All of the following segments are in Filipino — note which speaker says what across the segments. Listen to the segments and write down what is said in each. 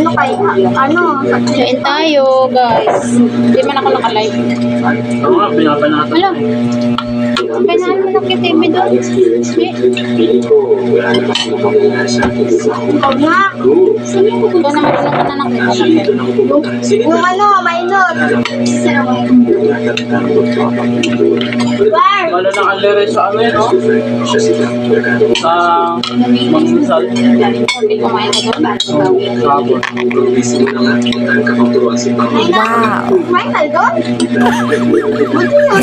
Speaker 1: Ano kaya? Ano?
Speaker 2: Kain tayo, guys. Hindi man ako naka-live. Wala. Kailangan mo na TV doon. Eh,
Speaker 1: Huwag nga.
Speaker 2: Ito na marunong ka na nakita na.
Speaker 1: Yung ano, mainot. Bar!
Speaker 3: Ano nang alere sa ano yun, no? Sa
Speaker 2: doon.
Speaker 3: Sabon.
Speaker 1: Wow! Michael doon? Buti yun.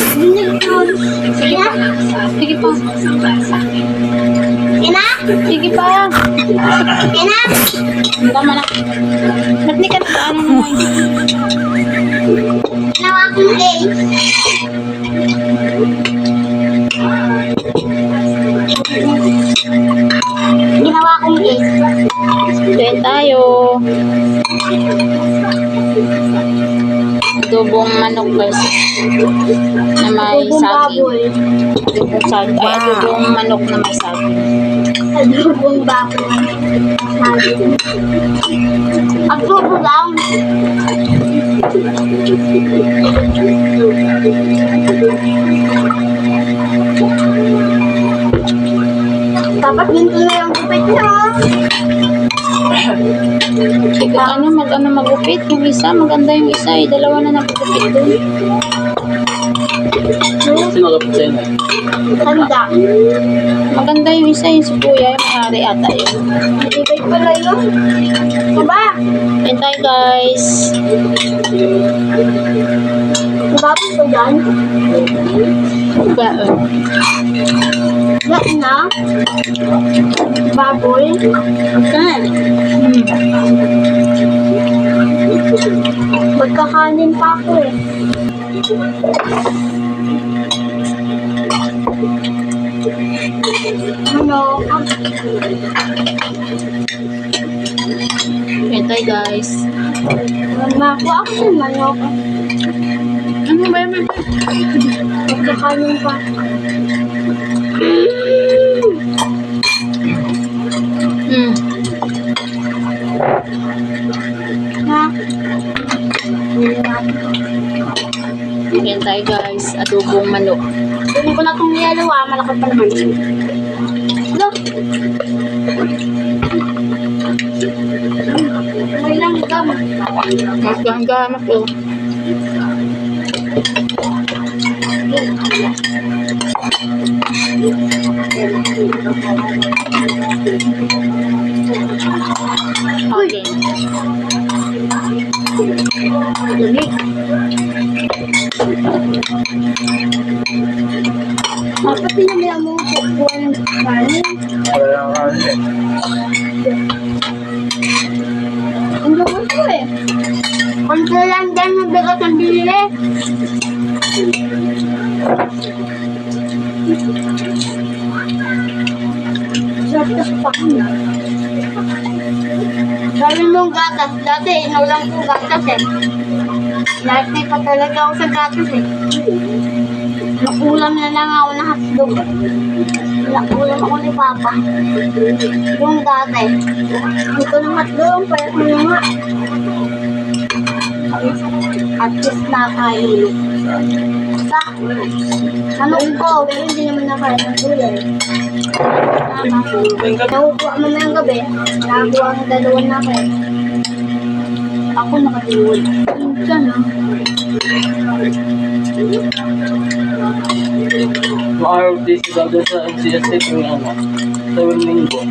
Speaker 2: Sige pa. Sige pa.
Speaker 1: Ina?
Speaker 2: Sige pa.
Speaker 1: Ina?
Speaker 2: Tama na. Ba't di ka ano naman?
Speaker 1: Ginawa kong gay. Ginawa kong gay.
Speaker 2: Kain tayo. Adobong manok guys. Na may saging.
Speaker 1: baboy.
Speaker 2: Adobong saging. Ay, adobong manok na may saging.
Speaker 1: Adobong baboy. Adobo lang. Dapat ganito na yung gupit niya.
Speaker 2: Ikaw ano, mag ano magupit. Yung isa, maganda yung isa. Eh, dalawa na nagupit doon.
Speaker 3: Sino kapit sa inyo?
Speaker 1: Tanda.
Speaker 2: Maganda yung isa, yung si Kuya. Yung mahari ata yun.
Speaker 1: Ibig pala yun. Diba?
Speaker 2: Tayo guys.
Speaker 1: Diba po dyan?
Speaker 2: Diba,
Speaker 1: Yan na. Baboy.
Speaker 2: Kan.
Speaker 1: Magkakanin pa ako eh. Ano?
Speaker 2: Kain tayo guys.
Speaker 1: Mako ako manok.
Speaker 2: Ano ba yun?
Speaker 1: Magkakanin pa.
Speaker 2: Manok.
Speaker 1: Hindi ko na itong niyalo ah. Malaki pa naman. Look. May langgam.
Speaker 2: Magkahanggama po. Okay.
Speaker 1: Lamig. Dapat kukuha ng kanin.
Speaker 3: Wala nga eh.
Speaker 1: Ang gawin ko eh. Kontra lang dyan yung bigat ng bili. Sarap na sa pakin. Dami mong gatas. Dati, inaw lang po gatas eh. Lati pa talaga ako sa gatas eh. Nakulam na lang ako ng hotdog. Nakulam ako ni Papa. Yung dati. Ito ng hotdog, payat mo na nga. At least nakahilo. Sa ano ko, hindi naman nakain ng. Tama. Nakukuha mo na yung gabi. Nakakuha ng dalawang na kayo. Ako nakatiwod. Minsan ah.
Speaker 3: Ma-ROTC daw doon sa NCSA kung ano. Sa linggo.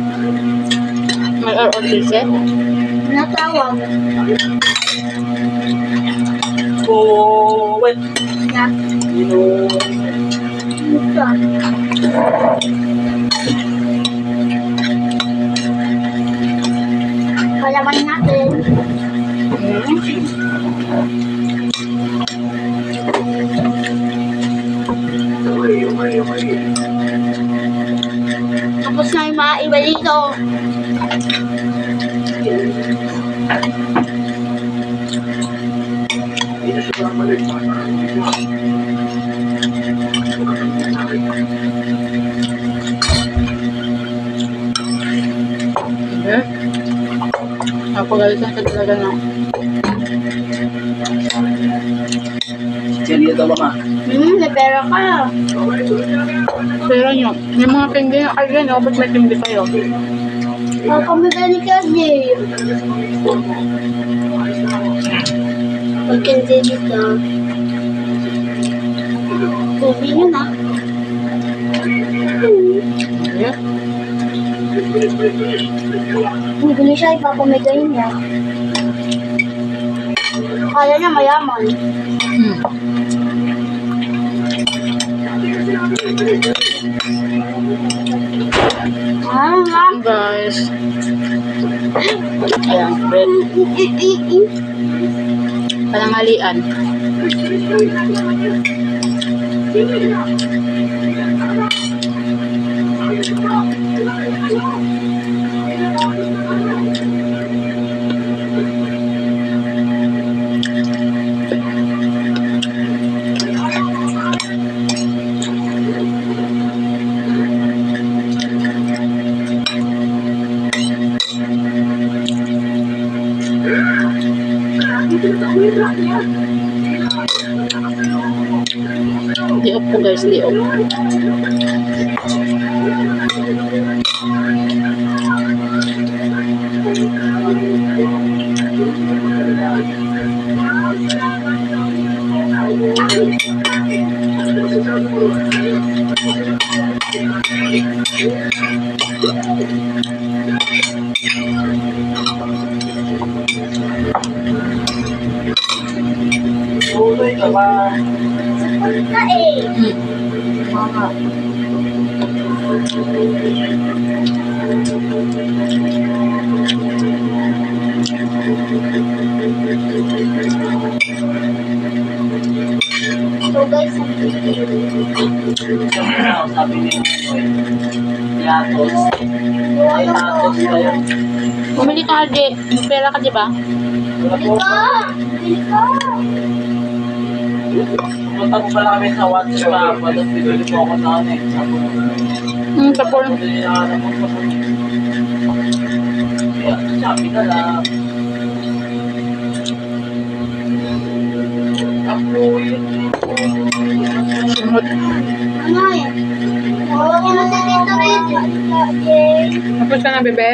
Speaker 2: May ROTC?
Speaker 1: Natawag.
Speaker 3: Oh, wait.
Speaker 1: Na.
Speaker 3: You know,
Speaker 1: Tapos na yung mga iba dito.
Speaker 2: Hmm? Napagalitan ka talaga na.
Speaker 3: Ba ma?
Speaker 1: Hmm, may pera ka.
Speaker 2: Pero nyo, yung mga tindi na kayo no, ba't may tindi kayo?
Speaker 1: Kapamigay ni Kasi. Pagkindi dito. Tubi nyo na.
Speaker 2: Yeah.
Speaker 1: Hindi na siya ipapamigay niya. Kaya niya mayaman.
Speaker 2: Hmm. Guys. Ayan, bread. Panangalian. Di di off.
Speaker 3: Tuloy ka?
Speaker 1: Na eh.
Speaker 2: Hmm.
Speaker 1: So guys,
Speaker 3: sabi ni Yatos. Yatos kayo.
Speaker 2: Bumili ka, di. May pera ka, di ba?
Speaker 1: Bili ka! Ka!
Speaker 3: Pumunta po pala kami sa WhatsApp pa. Tapos bibili po ako na ano eh. Ko,
Speaker 2: Hmm,
Speaker 3: na. Kaya, sabi na lang. Ako yun.
Speaker 1: Ano yan? Huwag mo sa dito rin.
Speaker 2: Tapos ka na, bebe?